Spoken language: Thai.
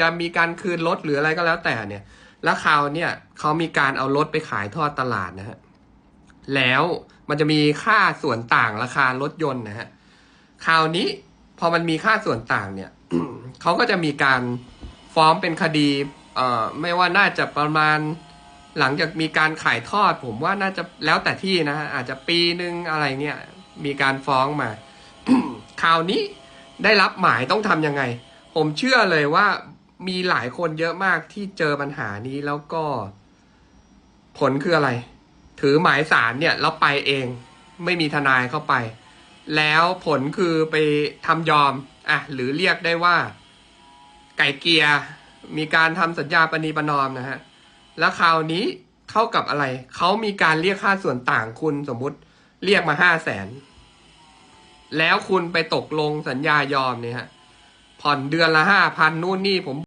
จะมีการคืนรถหรืออะไรก็แล้วแต่เนี่ย แล้วคราวเนี่ยเขามีการเอารถไปขายทอดตลาดนะฮะแล้วมันจะมีค่าส่วนต่างราคารถยนต์นะฮะคราวนี้พอมันมีค่าส่วนต่างเนี่ยเขาก็จะมีการฟ้องเป็นคดีเอ่อไม่ว่าน่าจะประมาณหลังจากมีการขายทอด ผมว่าน่าจะแล้วแต่ที่นะฮะอาจจะปีนึงอะไรเนี่ยมีการฟ้องมาคราวนี้ได้รับหมายต้องทำยังไง ผมเชื่อเลยว่า มีหลายคนเยอะมากที่เจอปัญหานี้แล้วก็ ผลคืออะไร ถือหมายสารเนี่ยแล้วไปเอง ไม่มีทนายเข้าไป แล้วผลคือไปทำยอมอะหรือเรียกได้ว่า ไก่เกียร์มีการทำสัญญาปณีประนอมนะฮะ แล้วคราวนี้เท่ากับอะไร เขามีการเรียกค่าส่วนต่างคุณสมมุติเรียกมาห้าแสน แล้วคุณไปตกลงสัญญายอมเนี่ยฮะ ผ่อนเดือนละห้าพันนู่นนี่ผม